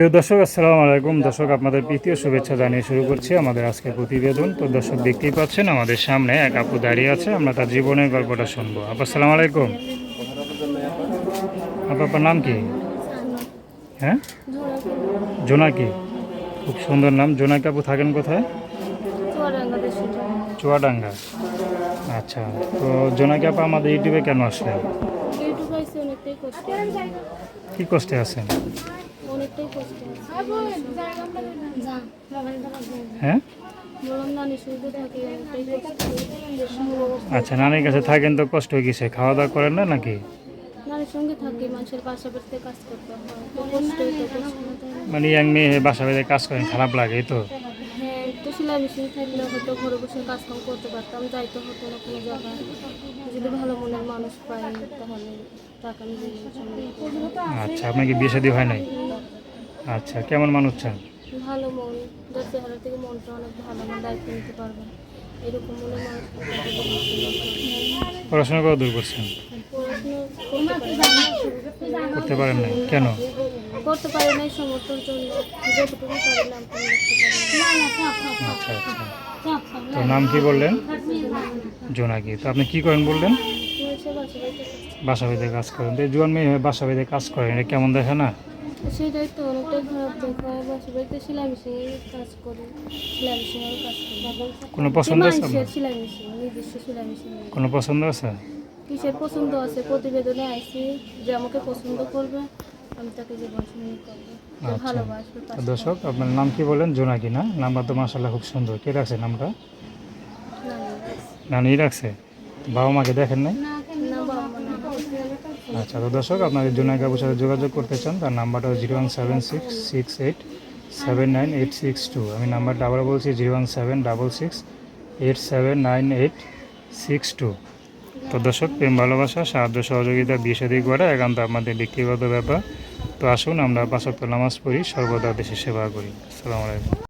প্রিয় দর্শক, আসসালামু আলাইকুম। দর্শক, আপনাদের প্রীতীয় শুভেচ্ছা জানিয়ে শুরু করছি আমাদের আজকের প্রতিবেদন। তো দর্শক, দেখতেই পাচ্ছেন, আমাদের সামনে এক আপু দাঁড়িয়ে আছে। আমরা তার জীবনের গল্পটা শুনব। আপু, আসসালামু আলাইকুম। আপু, আপনার নাম কি? হ্যাঁ? জোনাকি। খুব সুন্দর নাম। জোনাকি আপু থাকেন কোথায়? চুয়াডাঙ্গা। আচ্ছা তো জোনাকি আপা আমাদের ইউটিউবে কেন আসলেন? অনেকটাই কষ্ট কি কষ্টে আছেন? অনেকটাই কষ্ট হ্যাঁ? আচ্ছা নানির কাছে থাকেন তো কষ্ট হয়ে গেছে। খাওয়া দাওয়া করেন না নাকি। মানে ইয়াং মেয়ে বাসা বাড়িতে কাজ করেন খারাপ লাগে তো? সেলাই মেশিন থাকলে হয়তো ঘরে বসে কাজ কাম করতে পারতাম যাইতে হতো না কোনো জায়গায়। যদি ভালো মনের মানুষ পাই তাহলে টাকা আচ্ছা আপনাকে বিয়ে শাদী হয় নাই? আচ্ছা কেমন মানুষ চান ভালো মন যার চেহারা থেকে মনটা অনেক ভালো মন দায়িত্ব নিতে পারবে। এরকম মনের মানুষ পড়াশোনা কত দূর করছেন? করতে পারি না। করতে পারেন নাই কেন? করতে পারি নাই সমর্থন জন্য। যতটুকু পারি নাম তো লিখতে পারি না। আচ্ছা আচ্ছা। তো নাম কি বললেন? জোনাকি। তো আপনি কি করেন বললেন? বাসা বাড়িতে কাজ। করেন। তো জোয়ান মেয়ে হয়ে বাসা বাড়িতে কাজ করেন এটা কেমন দেখে না? সেটাই তো অনেকটাই খারাপ দেখা। বাসা বাড়িতে সেলাই মেশিনের কাজ করি সেলাই মেশিনের কাজ করি। কোনো পছন্দ আছে মানুষের আপনার? সেলাই মেশিন নিজস্ব সেলাই মেশিন কোনো পছন্দ আছে? কিসের পছন্দ আছে? প্রতিবেদনে আইসি যে আমাকে পছন্দ করবে। আচ্ছা। দর্শক আপনার নাম কি বলেন? জোনাকি না? নাম্বার তো মাসাল্লাহ খুব সুন্দর। কে রাখছে নামটা? নানি। রাখছে? বাবা মাকে দেখেন নাই? আচ্ছা তো দর্শক আপনাদের জোনাই কাবুর সাথে যোগাযোগ করতে চান তার নাম্বারটা zero one seven six six eight seven nine eight six two. আমি নাম্বারটা আবার বলছি zero one seven double six eight seven nine eight six two. তো দর্শক, প্রেম, ভালোবাসা, সাহায্য, সহযোগিতা সাদী করা একান্ত আমাদের ব্যক্তিগত ব্যাপার। তো আসুন আমরা পাঁচক্ত নামাজ পড়ি, সর্বদা দেশের সেবা করি। আসসালামু